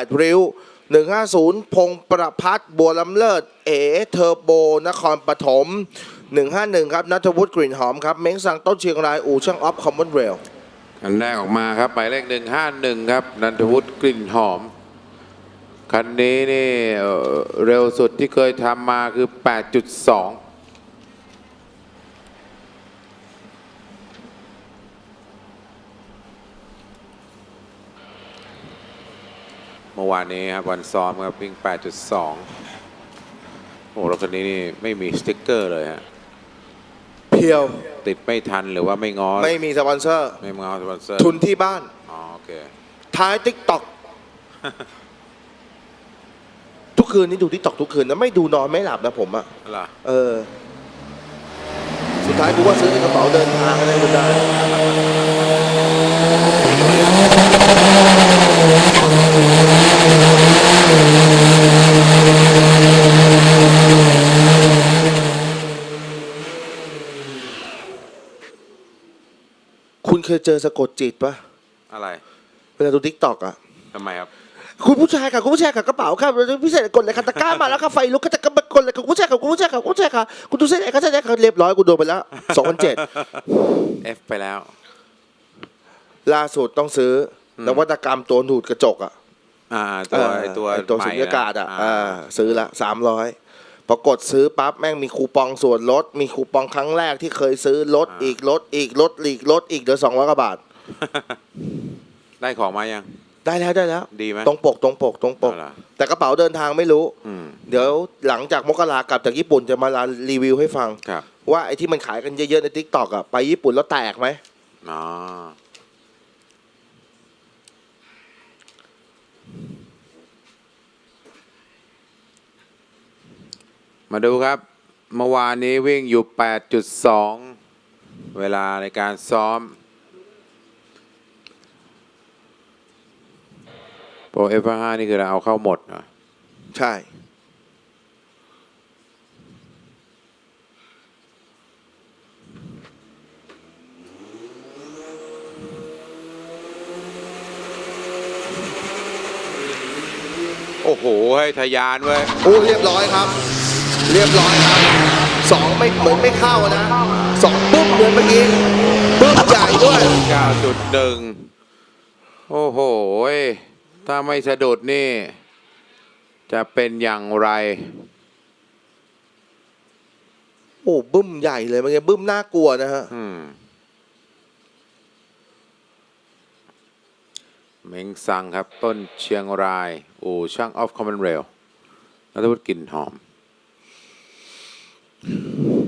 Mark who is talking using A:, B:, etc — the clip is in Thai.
A: 8 ริ้ว 150 พงประพัฒน์บัวลำเลิศ เอเทอร์โบ นครปฐม 151 ครับนัทวุฒิกลิ่นหอมครับ เม้งสังต้นเชียงราย อู่ช่างออฟคอมมอนเวล
B: คันแรกออกมาครับหมายเลขหนึ่งห้าหนึ่งครับนันทวุฒิกลิ่นหอม คันนี้นี่เร็วสุดที่เคยทำมาคือ 8.2 มื่อวานนี้ครับวันซ้อมครับวิ่ง 8.2 โอ้รถคันนี้นี่ไม่มีสติ๊กเกอร์เลยฮะ
A: เพียว
B: ติดไม่ทันหรือว่าไม่ง้อ
A: ไม่มีสปอนเซอร์
B: ไม่ง้อสปอนเซอร์
A: ทุนที่บ้าน
B: อ๋อโอเค
A: ท้ายติ๊กต็อกทุกคืนนี้ดูติ๊กต็อกทุกคืนนะไม่ดูนอนไม่หลับนะผมอะ
B: เหรอ
A: เออ สุดท้ายกูว่าซื้อกระเป๋าเดินทางให้คุณได้ คุณเคยเจอสะกดจิตปะ
B: อะไร
A: เวลาดูทิกตอกอะ
B: ทำไมครับ
A: คุณผู้ชายค่ะคุณผู้ชายค่ะกระเป๋าค่ะพิเศษกดเลยค่ะตะกร้ามาแล้วค่ะไฟลุกก็จะกดเลยค่ะคุณผู้ชายค่ะคุณผู้ชายค่ะคุณผู้ชายค่ะคุณดูเส้นไหนคะเส้นไหนคะเรียบร้อยกูโดนไปแล้วสองพันเจ็ด
B: F ไปแล้ว
A: ล่าสุดต้องซื้ออนวัตกรรมตัวหนูดกระจกอะ
B: อ่าตัวไอตัว
A: ไอ้ตัว
B: ใหม่
A: สุญญากาศอะ
B: อ่า
A: อ่าซื้อละสามร้อย พอกดซื้อปั๊บแม่งมีคูปองส่วนลด มีคูปองครั้งแรกที่เคยซื้อลดอีกลดอีกลดอีกลดอีกเหลือสองร้อยกว่าบาท
B: ได้ของมายัง
A: ได้แล้วได้แล้ว
B: ดีไหม
A: ตรงปกตรงปกตรงปก
B: เอาล่ะ
A: แต่กระเป๋าเดินทางไม่รู้
B: อืม
A: เดี๋ยวหลังจากมกรากลับจากญี่ปุ่นจะมารีวิวให้ฟัง
B: ครับ
A: ว่าไอ้ที่มันขายกันเยอะๆในทิกตอกอะไปญี่ปุ่นแล้วแตกไหม
B: อ๋อ มาดูครับ เมื่อวานนี้วิ่งอยู่ 8.2 เวลาในการซ้อม โปร F5 นี่คือเราเอาเข้าหมดเหรอ
A: ใช่
B: โอ้โหให้ทะยานเว้ย
A: โอ้เรียบร้อยครับ เรียบร้อยครับสองไม่เหมือนไม่เข้านะสองปุ๊บเหมือนเมื่อกี้ปุ๊บใหญ่ด้วย
B: 9.1โอ้โห ถ้าไม่สะดุดนี่ จะเป็นอย่างไร
A: โอ้บึ้มใหญ่เลยเมื่อกี้บึ้มน่ากลัวนะฮะ
B: อืมเม้งซังครับ ต้นเชียงราย อู่ช่างออฟคอมมอนเรลนัทวุฒิกลิ่นหอม